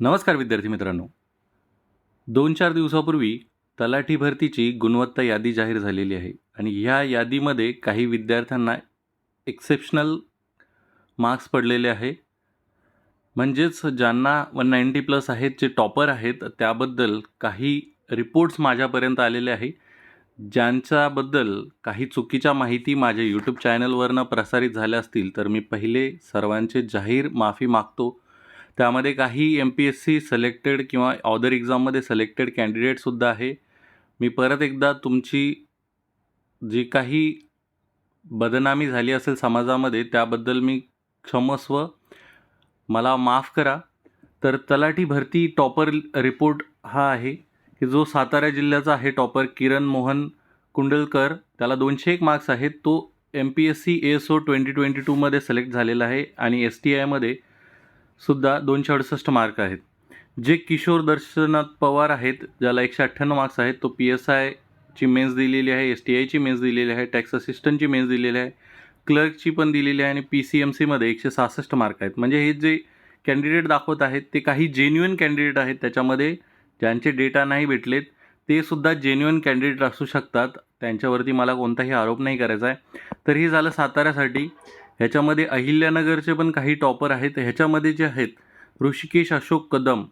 नमस्कार विद्यार्थी मित्रांनो. दोन चार दिवसापूर्वी तलाठी भरतीची गुणवत्ता यादी जाहीर झालेली आहे आणि ह्या यादीमध्ये काही विद्यार्थ्यांना एक्सेप्शनल मार्क्स पडलेले आहे. म्हणजेच ज्यांना वन नाईंटी प्लस आहेत जे टॉपर आहेत त्याबद्दल काही रिपोर्ट्स माझ्यापर्यंत आलेले आहे. ज्यांच्याबद्दल काही चुकीच्या माहिती माझ्या यूट्यूब चॅनलवरनं प्रसारित झाल्या असतील तर मी पहिले सर्वांचे जाहीर माफी मागतो. त्यामध्ये काही M P S C selected किंवा ऑदर एक्झाममध्ये सिलेक्टेड कॅन्डिडेटसुद्धा आहे. मी परत एकदा तुमची जी काही बदनामी झाली असेल समाजामध्ये त्याबद्दल मी क्षमस्व मला माफ करा. तर तलाठी भरती टॉपर रिपोर्ट हा आहे की जो सातारा जिल्ह्याचा आहे टॉपर किरण मोहन कुंडलकर. त्याला दोनशे एक मार्क्स आहेत. तो M P S C S O twenty twenty टूमध्ये सिलेक्ट झालेला आहे आणि एस टी आयमध्ये सुद्धा दोनशे अडुसष्ट मार्क आहेत. जे किशोर दर्शनाथ पवार आहेत ज्याला एकशे अठ्ठ्याण्णव मार्क्स आहेत तो पी एस आयची मेन्स दिलेली आहे एस टी आयची मेन्स दिलेली आहे टॅक्स असिस्टंटची मेन्स दिलेली आहे क्लर्कची पण दिलेली आहे आणि पी सी एम सीमध्ये एकशे सहासष्ट मार्क आहेत. म्हणजे हे जे कॅन्डिडेट दाखवत आहेत ते काही जेन्युअन कॅन्डिडेट आहेत. त्याच्यामध्ये ज्यांचे डेटा नाही भेटलेत ते सुद्धा जेन्युअन कॅन्डिडेट असू शकतात. त्यांच्यावरती मला कोणताही आरोप नाही करायचा आहे. तर हे झालं साताऱ्यासाठी. ह्याच्यामध्ये अहिल्यानगरचे पण काही टॉपर आहेत. ह्याच्यामध्ये जे आहेत ऋषिकेश अशोक कदम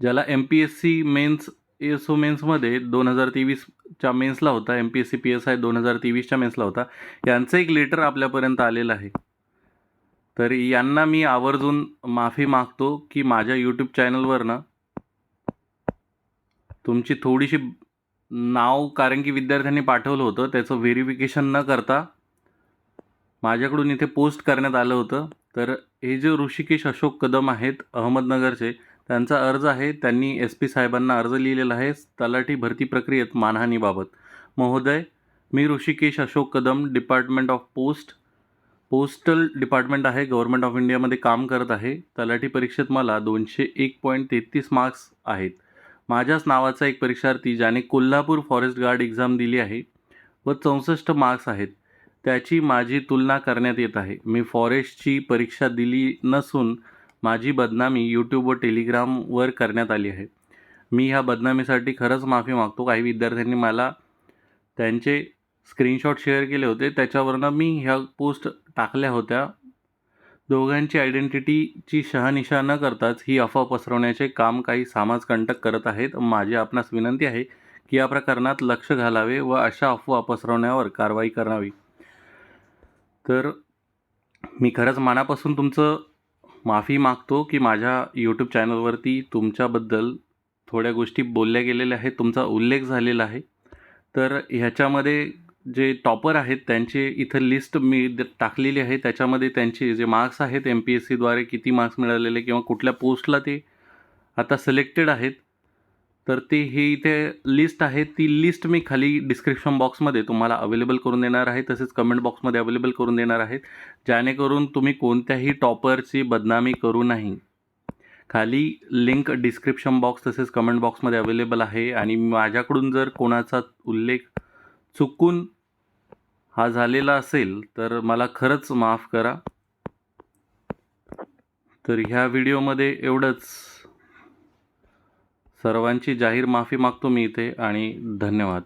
ज्याला M P S C mains S O मेन्समध्ये दोन हजार तेवीसच्या मेन्सला होता. M P S C P S I दोन हजार तेवीसच्या मेन्सला होता. यांचं एक लेटर आपल्यापर्यंत आलेलं आहे. तर यांना मी आवर्जून माफी मागतो की माझ्या यूट्यूब चॅनलवरनं तुमची थोडीशी नाव कारण की विद्यार्थ्यांनी पाठवलं होतं त्याचं व्हेरिफिकेशन न करता माझ्याकडून इथे पोस्ट करण्यात आलं होतं. तर हे जे ऋषिकेश अशोक कदम आहेत अहमदनगरचे त्यांचा अर्ज आहे. त्यांनी एस पी साहेबांना अर्ज लिहिलेला आहे. तलाठी भरती प्रक्रियेत मानहानीबाबत. महोदय मी Hrishikesh Ashok Kadam department of post postal department आहे. गव्हर्मेंट ऑफ इंडियामध्ये काम करत आहे. तलाठी परीक्षेत मला दोनशे एक पॉईंट तेहतीस मार्क्स आहेत. माझ्याच नावाचा एक परीक्षार्थी ज्याने कोल्हापूर फॉरेस्ट गार्ड एक्झाम दिली आहे व चौसष्ट मार्क्स आहेत. त्याची माझी तुलना करण्यात येत आहे. मी फॉरेस्टची परीक्षा दिली नसून माझी बदनामी यूट्यूब व टेलिग्रामवर करण्यात आली आहे. मी ह्या बदनामीसाठी खरंच माफी मागतो. काही विद्यार्थ्यांनी मला त्यांचे स्क्रीनशॉट शेअर केले होते. त्याच्यावरनं मी ह्या पोस्ट टाकल्या होत्या. दोघांची आयडेंटिटीची शहानिशा न करताच ही अफवा पसरवण्याचे काम काही समाजकंटक करत आहेत. माझी आपणास विनंती आहे की या प्रकरणात लक्ष घालावे व अशा अफवा पसरवण्यावर कारवाई करावी. तर मी खरंच मनापासून तुमचं माफी मागतो की माझ्या यूट्यूब चॅनलवरती तुमच्याबद्दल थोड्या गोष्टी बोलल्या गेलेल्या आहेत तुमचा उल्लेख झालेला आहे. तर ह्याच्यामध्ये जे टॉपर आहेत त्यांचे इथं लिस्ट मी द- टाकलेली आहे. त्याच्यामध्ये त्यांचे जे मार्क्स आहेत एम पी एस सीद्वारे किती मार्क्स मिळालेले किंवा कुठल्या पोस्टला ते आता सिलेक्टेड आहेत. तर ते हे इथे लिस्ट आहे. ती लिस्ट मी खाली डिस्क्रिप्शन बॉक्समध्ये तुम्हाला अवेलेबल करून देणार आहे. तसेच कमेंट बॉक्समध्ये अवेलेबल करून देणार आहेत. जेणेकरून तुम्ही कोणत्याही टॉपरची बदनामी करू नाही खाली लिंक डिस्क्रिप्शन बॉक्स तसेच कमेंट बॉक्समध्ये अवेलेबल आहे. आणि माझ्याकडून जर कोणाचा उल्लेख चुकून हा झालेला असेल तर मला खरंच माफ करा. तर ह्या व्हिडिओमध्ये एवढंच. सर्वांची जाहीर माफी मागतो मी इथे आणि धन्यवाद.